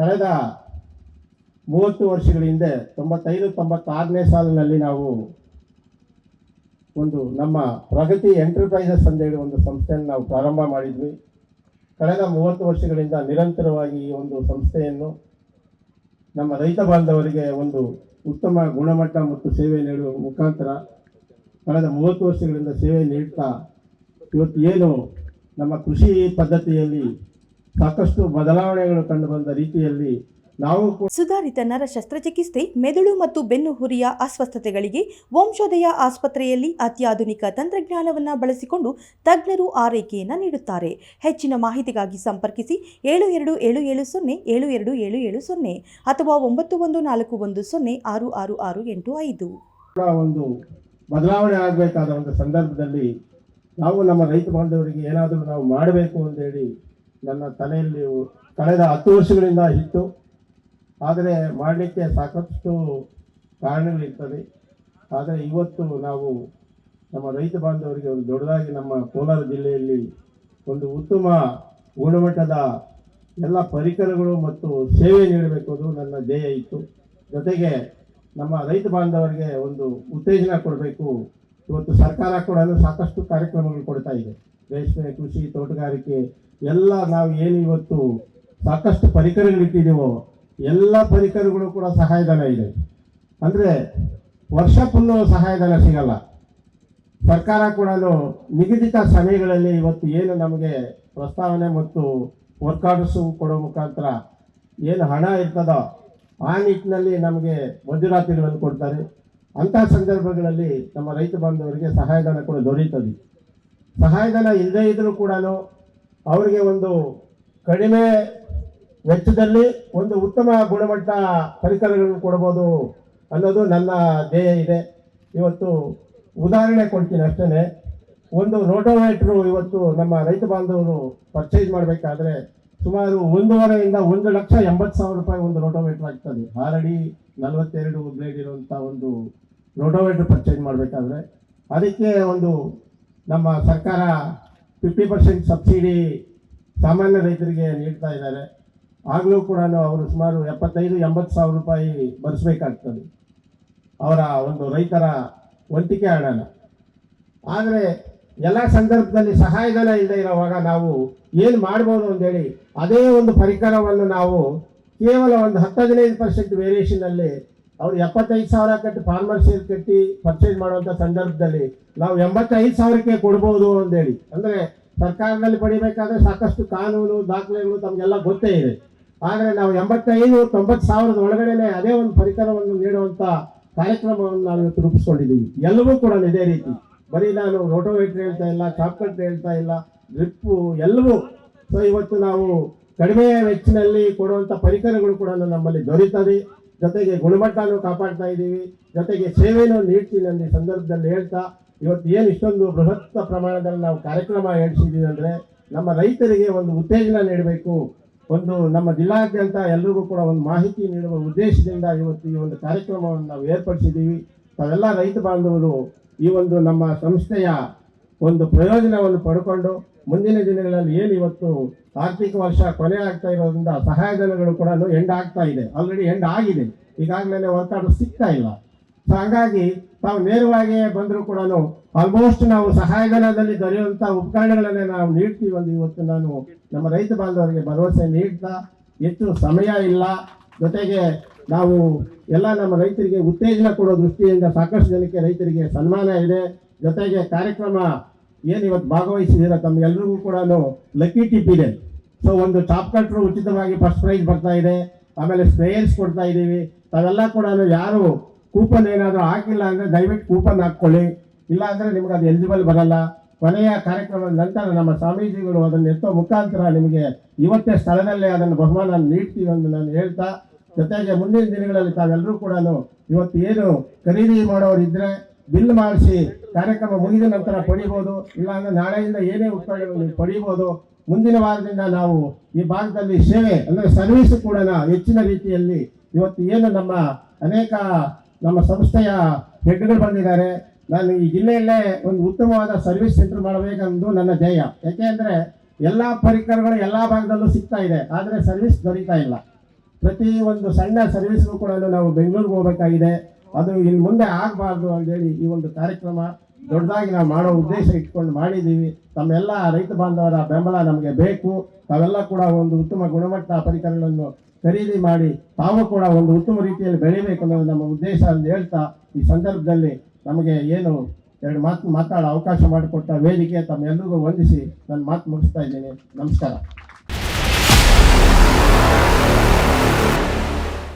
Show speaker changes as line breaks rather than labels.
ಕಳೆದ ಮೂವತ್ತು ವರ್ಷಗಳ ಹಿಂದೆ, ತೊಂಬತ್ತೈದು, ತೊಂಬತ್ತಾರನೇ ಸಾಲಿನಲ್ಲಿ ನಾವು ಒಂದು ನಮ್ಮ ಪ್ರಗತಿ ಎಂಟರ್ಪ್ರೈಸಸ್ ಅಂತೇಳಿ ಒಂದು ಸಂಸ್ಥೆಯನ್ನು ನಾವು ಪ್ರಾರಂಭ ಮಾಡಿದ್ವಿ. ಕಳೆದ ಮೂವತ್ತು ವರ್ಷಗಳಿಂದ ನಿರಂತರವಾಗಿ ಈ ಒಂದು ಸಂಸ್ಥೆಯನ್ನು ನಮ್ಮ ರೈತ ಬಾಂಧವರಿಗೆ ಒಂದು ಉತ್ತಮ ಗುಣಮಟ್ಟ ಮತ್ತು ಸೇವೆ ನೀಡುವ ಮುಖಾಂತರ ಕಳೆದ ಮೂವತ್ತು ವರ್ಷಗಳಿಂದ ಸೇವೆ ನೀಡ್ತಾ ಇವತ್ತು ಏನು ನಮ್ಮ ಕೃಷಿ ಪದ್ಧತಿಯಲ್ಲಿ ಸಾಕಷ್ಟು ಬದಲಾವಣೆಗಳು ಕಂಡುಬಂದ ರೀತಿಯಲ್ಲಿ ನಾವು
ಸುಧಾರಿತ ನರ ಶಸ್ತ್ರಚಿಕಿತ್ಸೆ ಮೆದುಳು ಮತ್ತು ಬೆನ್ನುಹುರಿಯ ಅಸ್ವಸ್ಥತೆಗಳಿಗೆ ವಂಶೋದಯ ಆಸ್ಪತ್ರೆಯಲ್ಲಿ ಅತ್ಯಾಧುನಿಕ ತಂತ್ರಜ್ಞಾನವನ್ನು ಬಳಸಿಕೊಂಡು ತಜ್ಞರು ಆರೈಕೆಯನ್ನು ನೀಡುತ್ತಾರೆ. ಹೆಚ್ಚಿನ ಮಾಹಿತಿಗಾಗಿ ಸಂಪರ್ಕಿಸಿ ಏಳು ಎರಡು ಏಳು ಏಳು ಸೊನ್ನೆ ಏಳು ಎರಡು ಏಳು ಏಳು ಸೊನ್ನೆ ಅಥವಾ ಒಂಬತ್ತು ಒಂದು ನಾಲ್ಕು ಒಂದು ಸೊನ್ನೆ ಆರು ಆರು ಆರು ಎಂಟು ಐದು.
ಒಂದು ಬದಲಾವಣೆ ಆಗಬೇಕಾದ ಒಂದು ಸಂದರ್ಭದಲ್ಲಿ ನಾವು ನಮ್ಮ ರೈತ ಬಾಂಧವರಿಗೆ ಏನಾದರೂ ನಾವು ಮಾಡಬೇಕು ಅಂತೇಳಿ ನನ್ನ ತಲೆಯಲ್ಲಿ ಕಳೆದ ಹತ್ತು ವರ್ಷಗಳಿಂದ ಇತ್ತು. ಆದರೆ ಮಾಡಲಿಕ್ಕೆ ಸಾಕಷ್ಟು ಕಾರಣಗಳಿರ್ತದೆ ಆದರೆ ಇವತ್ತು ನಾವು ನಮ್ಮ ರೈತ ಬಾಂಧವರಿಗೆ ಒಂದು ದೊಡ್ಡದಾಗಿ ನಮ್ಮ ಕೋಲಾರ ಜಿಲ್ಲೆಯಲ್ಲಿ ಒಂದು ಉತ್ತಮ ಗುಣಮಟ್ಟದ ಎಲ್ಲ ಪರಿಕರಗಳು ಮತ್ತು ಸೇವೆ ನೀಡಬೇಕು ಅದು ನನ್ನ ಧ್ಯೇಯ ಇತ್ತು. ಜೊತೆಗೆ ನಮ್ಮ ರೈತ ಬಾಂಧವರಿಗೆ ಒಂದು ಉತ್ತೇಜನ ಕೊಡಬೇಕು ಇವತ್ತು ಸರ್ಕಾರ ಕೂಡ ಸಾಕಷ್ಟು ಕಾರ್ಯಕ್ರಮಗಳು ಕೊಡ್ತಾ ಇದೆ. ರೇಷ್ಮೆ ಕೃಷಿ ತೋಟಗಾರಿಕೆ ಎಲ್ಲ ನಾವು ಏನು ಇವತ್ತು ಸಾಕಷ್ಟು ಪರಿಕರಗಳಿಟ್ಟಿದ್ದೀವೋ ಎಲ್ಲ ಪರಿಕರಗಳು ಕೂಡ ಸಹಾಯಧನ ಇದೆ. ಅಂದರೆ ವರ್ಷ ಫುಲ್ಲು ಸಹಾಯಧನ ಸಿಗಲ್ಲ. ಸರ್ಕಾರ ಕೂಡ ನಿಗದಿತ ಸಮಯಗಳಲ್ಲಿ ಇವತ್ತು ಏನು ನಮಗೆ ಪ್ರಸ್ತಾವನೆ ಮತ್ತು ವರ್ಕ್ ಆರ್ಡರ್ಸು ಕೊಡೋ ಮುಖಾಂತರ ಏನು ಹಣ ಇರ್ತದೋ ಆ ನಿಟ್ಟಿನಲ್ಲಿ ನಮಗೆ ಮಂಜೂರಾತಿಗಳನ್ನು ಕೊಡ್ತಾರೆ. ಅಂಥ ಸಂದರ್ಭಗಳಲ್ಲಿ ನಮ್ಮ ರೈತ ಬಾಂಧವರಿಗೆ ಸಹಾಯಧನ ಕೂಡ ದೊರೆಯುತ್ತದೆ. ಸಹಾಯಧನ ಇಲ್ಲದೇ ಇದ್ರೂ ಕೂಡ ಅವರಿಗೆ ಒಂದು ಕಡಿಮೆ ವೆಚ್ಚದಲ್ಲಿ ಒಂದು ಉತ್ತಮ ಗುಣಮಟ್ಟ ಪರಿಕರಗಳನ್ನು ಕೊಡ್ಬೋದು ಅನ್ನೋದು ನನ್ನ ಧ್ಯೇಯ ಇದೆ. ಇವತ್ತು ಉದಾಹರಣೆ ಕೊಡ್ತೀನಿ ಅಷ್ಟೇ ಒಂದು ರೋಟೋವೇಟ್ರು ಇವತ್ತು ನಮ್ಮ ರೈತ ಬಾಂಧವರು ಪರ್ಚೇಸ್ ಮಾಡಬೇಕಾದ್ರೆ ಸುಮಾರು ಒಂದೂವರೆಯಿಂದ ಒಂದು ಲಕ್ಷ ಎಂಬತ್ತು ಸಾವಿರ ರೂಪಾಯಿ ಒಂದು ರೋಟೋವೇಟರ್ ಆಗ್ತದೆ. ಆಲ್ರೆಡಿ ನಲವತ್ತೆರಡು ಬ್ಲೇಡ್ ಇರುವಂಥ ಒಂದು ರೋಟೋವೇಟರ್ ಪರ್ಚೇಸ್ ಮಾಡಬೇಕಾದ್ರೆ ಅದಕ್ಕೆ ಒಂದು ನಮ್ಮ ಸರ್ಕಾರ ಫಿಫ್ಟಿ ಪರ್ಸೆಂಟ್ ಸಬ್ಸಿಡಿ ಸಾಮಾನ್ಯ ರೈತರಿಗೆ ನೀಡ್ತಾ ಇದ್ದಾರೆ. ಆಗಲೂ ಕೂಡ ಅವರು ಸುಮಾರು ಎಪ್ಪತ್ತೈದು, ಎಂಬತ್ತು ಸಾವಿರ ರೂಪಾಯಿ ಭರಿಸ್ಬೇಕಾಗ್ತದೆ ಅವರ ಒಂದು ರೈತರ ಒಂಟಿಕೆ ಹಣನ. ಆದರೆ ಎಲ್ಲ ಸಂದರ್ಭದಲ್ಲಿ ಸಹಾಯಧನ ಇಲ್ಲದೆ ಇರುವಾಗ ನಾವು ಏನು ಮಾಡ್ಬೋದು ಅಂತೇಳಿ ಅದೇ ಒಂದು ಪರಿಕರವನ್ನು ನಾವು ಕೇವಲ ಒಂದು ಹತ್ತು ಹದಿನೈದು ಪರ್ಸೆಂಟ್ ವೇರಿಯೇಷನಲ್ಲಿ ಅವ್ರು ಎಪ್ಪತ್ತೈದು ಸಾವಿರ ಕಟ್ಟಿ ಫಾರ್ಮರ್ ಸೇರ್ ಕಟ್ಟಿ ಪರ್ಚೇಸ್ ಮಾಡುವಂಥ ಸಂದರ್ಭದಲ್ಲಿ ನಾವು ಎಂಬತ್ತೈದು ಸಾವಿರಕ್ಕೆ ಕೊಡ್ಬೋದು ಅಂತೇಳಿ. ಅಂದರೆ ಸರ್ಕಾರದಲ್ಲಿ ಪಡಿಬೇಕಾದ್ರೆ ಸಾಕಷ್ಟು ಕಾನೂನು, ದಾಖಲೆಗಳು ತಮಗೆಲ್ಲ ಗೊತ್ತೇ ಇದೆ. ಆದರೆ ನಾವು ಎಂಬತ್ತೈದು, ತೊಂಬತ್ತು ಸಾವಿರದ ಒಳಗಡೆನೆ ಅದೇ ಒಂದು ಪರಿಕರವನ್ನು ನೀಡುವಂಥ ಕಾರ್ಯಕ್ರಮವನ್ನು ನಾವು ಇವತ್ತು ರೂಪಿಸ್ಕೊಂಡಿದ್ದೀವಿ. ಎಲ್ಲವೂ ಕೂಡ ಇದೇ ರೀತಿ. ಬರೀ ನಾನು ರೋಟೋವೇಟ್ರ್ ಹೇಳ್ತಾ ಇಲ್ಲ ಚಾಪ್ಕಟ್ ಹೇಳ್ತಾ ಇಲ್ಲ ಡ್ರಿಪ್ಪು ಎಲ್ಲವೂ. ಸೊ ಇವತ್ತು ನಾವು ಕಡಿಮೆ ವೆಚ್ಚಿನಲ್ಲಿ ಕೊಡುವಂಥ ಪರಿಕರಗಳು ಕೂಡ ನಮ್ಮಲ್ಲಿ ದೊರೀತದೆ ಜೊತೆಗೆ ಗುಣಮಟ್ಟನೂ ಕಾಪಾಡ್ತಾ ಇದ್ದೀವಿ. ಜೊತೆಗೆ ಸೇವೆನೂ ನೀಡ್ತೀನಿ ಈ ಸಂದರ್ಭದಲ್ಲಿ ಹೇಳ್ತಾ, ಇವತ್ತು ಏನು ಇಷ್ಟೊಂದು ಬೃಹತ್ ಪ್ರಮಾಣದಲ್ಲಿ ನಾವು ಕಾರ್ಯಕ್ರಮ ಹೇಳ್ಸಿದ್ದೀವಿ ಅಂದರೆ, ನಮ್ಮ ರೈತರಿಗೆ ಒಂದು ಉತ್ತೇಜನ ನೀಡಬೇಕು. ಒಂದು ನಮ್ಮ ಜಿಲ್ಲಾದ್ಯಂತ ಎಲ್ರಿಗೂ ಕೂಡ ಒಂದು ಮಾಹಿತಿ ನೀಡುವ ಉದ್ದೇಶದಿಂದ ಇವತ್ತು ಈ ಒಂದು ಕಾರ್ಯಕ್ರಮವನ್ನು ನಾವು ಏರ್ಪಡಿಸಿದ್ದೀವಿ. ತಾವೆಲ್ಲ ರೈತ ಬಾಂಧವರು ಈ ಒಂದು ನಮ್ಮ ಸಂಸ್ಥೆಯ ಒಂದು ಪ್ರಯೋಜನವನ್ನು ಪಡ್ಕೊಂಡು ಮುಂದಿನ ದಿನಗಳಲ್ಲಿ ಏನು ಇವತ್ತು ಆರ್ಥಿಕ ವರ್ಷ ಕೊನೆ ಆಗ್ತಾ ಇರೋದ್ರಿಂದ ಸಹಾಯಧನಗಳು ಕೂಡ ಎಂಡ್ ಆಗ್ತಾ ಇದೆ. ಆಲ್ರೆಡಿ ಎಂಡ್ ಆಗಿದೆ. ಈಗಾಗಲೇ ವರ್ಕ್ ಸಿಗ್ತಾ ಇಲ್ಲ. ಸೊ ಹಾಗಾಗಿ ತಾವು ನೇರವಾಗಿಯೇ ಬಂದರೂ ಕೂಡ ಆಲ್ಮೋಸ್ಟ್ ನಾವು ಸಹಾಯಧನದಲ್ಲಿ ದೊರೆಯುವಂಥ ಉಪಕರಣಗಳನ್ನೇ ನಾವು ನೀಡ್ತೀವಿ ಒಂದು ಇವತ್ತು ನಾನು ನಮ್ಮ ರೈತ ಬಾಂಧವರಿಗೆ ಭರವಸೆ ನೀಡ್ತಾ ಹೆಚ್ಚು ಸಮಯ ಇಲ್ಲ. ಜೊತೆಗೆ ನಾವು ಎಲ್ಲ ನಮ್ಮ ರೈತರಿಗೆ ಉತ್ತೇಜನ ಕೊಡೋ ದೃಷ್ಟಿಯಿಂದ ಸಾಕಷ್ಟು ಜನಕ್ಕೆ ರೈತರಿಗೆ ಸನ್ಮಾನ ಇದೆ. ಜೊತೆಗೆ ಕಾರ್ಯಕ್ರಮ ಏನು ಇವತ್ತು ಭಾಗವಹಿಸಿದ್ದೀರ ತಮ್ಮೆಲ್ಲರಿಗೂ ಕೂಡ ಲಕ್ಕಿ ಟಿಪ್ ಇದೆ. ಸೊ ಒಂದು ಟಾಪ್ ಕಟ್ರು ಉಚಿತವಾಗಿ ಫಸ್ಟ್ ಪ್ರೈಸ್ ಬರ್ತಾ ಇದೆ. ಆಮೇಲೆ ಸ್ಪ್ರೇಯರ್ಸ್ ಕೊಡ್ತಾ ಇದ್ದೀವಿ. ತಾವೆಲ್ಲ ಕೂಡ ಯಾರು ಕೂಪನ್ ಏನಾದರೂ ಹಾಕಿಲ್ಲ ಅಂದರೆ ದಯವಿಟ್ಟು ಕೂಪನ್ ಹಾಕ್ಕೊಳ್ಳಿ. ಇಲ್ಲ ಅಂದರೆ ನಿಮ್ಗೆ ಅದು ಎಲಿಜಿಬಲ್ ಬರಲ್ಲ. ಕೊನೆಯ ಕಾರ್ಯಕ್ರಮದ ನಂತರ ನಮ್ಮ ಸ್ವಾಮೀಜಿಗಳು ಅದನ್ನು ಎತ್ತೋ ಮುಖಾಂತರ ನಿಮಗೆ ಇವತ್ತೇ ಸ್ಥಳದಲ್ಲೇ ಅದನ್ನು ಬಹುಮಾನ ನೀಡ್ತೀವಿ ಅಂತ ನಾನು ಹೇಳ್ತಾ ಜೊತೆಗೆ ಮುಂದಿನ ದಿನಗಳಲ್ಲಿ ತಾವೆಲ್ಲರೂ ಕೂಡ ಇವತ್ತು ಏನು ಖರೀದಿ ಮಾಡೋರು ಇದ್ರೆ ಬಿಲ್ ಮಾಡಿಸಿ ಕಾರ್ಯಕ್ರಮ ಮುಗಿದ ನಂತರ ಪಡಿಬೋದು, ಇಲ್ಲಾಂದ್ರೆ ನಾಳೆಯಿಂದ ಏನೇ ಉತ್ಪನ್ನಗಳು ಪಡಿಬೋದು, ಮುಂದಿನ ವಾರದಿಂದ ನಾವು ಈ ಭಾಗದಲ್ಲಿ ಸೇವೆ ಅಂದರೆ ಸರ್ವಿಸ್ ಕೂಡ ಹೆಚ್ಚಿನ ರೀತಿಯಲ್ಲಿ ಇವತ್ತು ಏನು ನಮ್ಮ ಅನೇಕ ನಮ್ಮ ಸಂಸ್ಥೆಯ ಹೆಡ್ಗಳು ಬಂದಿದ್ದಾರೆ. ನಾನು ಈ ಜಿಲ್ಲೆಯಲ್ಲೇ ಒಂದು ಉತ್ತಮವಾದ ಸರ್ವಿಸ್ ಸೆಂಟರ್ ಮಾಡಬೇಕೆಂದು ನನ್ನ ಧ್ಯೇಯ. ಯಾಕೆ ಅಂದರೆ ಎಲ್ಲ ಪರಿಕರಗಳು ಎಲ್ಲ ಭಾಗದಲ್ಲೂ ಸಿಗ್ತಾ ಇದೆ, ಆದರೆ ಸರ್ವಿಸ್ ದೊರೀತಾ ಇಲ್ಲ. ಪ್ರತಿ ಒಂದು ಸಣ್ಣ ಸರ್ವಿಸ್ಗೂ ಕೂಡ ನಾವು ಬೆಂಗಳೂರಿಗೆ ಹೋಗಬೇಕಾಗಿದೆ. ಅದು ಇನ್ನು ಮುಂದೆ ಆಗಬಾರ್ದು ಅಂತೇಳಿ ಈ ಒಂದು ಕಾರ್ಯಕ್ರಮ ದೊಡ್ಡದಾಗಿ ನಾವು ಮಾಡೋ ಉದ್ದೇಶ ಇಟ್ಕೊಂಡು ಮಾಡಿದ್ದೀವಿ ತಮ್ಮೆಲ್ಲ ರೈತ ಬಾಂಧವರ ಬೆಂಬಲ ನಮಗೆ ಬೇಕು. ತಾವೆಲ್ಲ ಕೂಡ ಒಂದು ಉತ್ತಮ ಗುಣಮಟ್ಟ ಪರಿಕರಗಳನ್ನು ಖರೀದಿ ಮಾಡಿ ತಾವು ಕೂಡ ಒಂದು ಉತ್ತಮ ರೀತಿಯಲ್ಲಿ ಬೆಳಿಬೇಕು ಅನ್ನೋದು ನಮ್ಮ ಉದ್ದೇಶ ಅಂತ ಹೇಳ್ತಾ ಈ ಸಂದರ್ಭದಲ್ಲಿ ನಮಗೆ ಏನು ಎರಡು ಮಾತು ಮಾತಾಡೋ ಅವಕಾಶ ಮಾಡಿಕೊಟ್ಟ ವೇದಿಕೆ ತಮ್ಮೆಲ್ಲರಿಗೂ ವಂದಿಸಿ ನನ್ನ ಮಾತು ಮುಗಿಸ್ತಾ ಇದ್ದೀನಿ. ನಮಸ್ಕಾರ.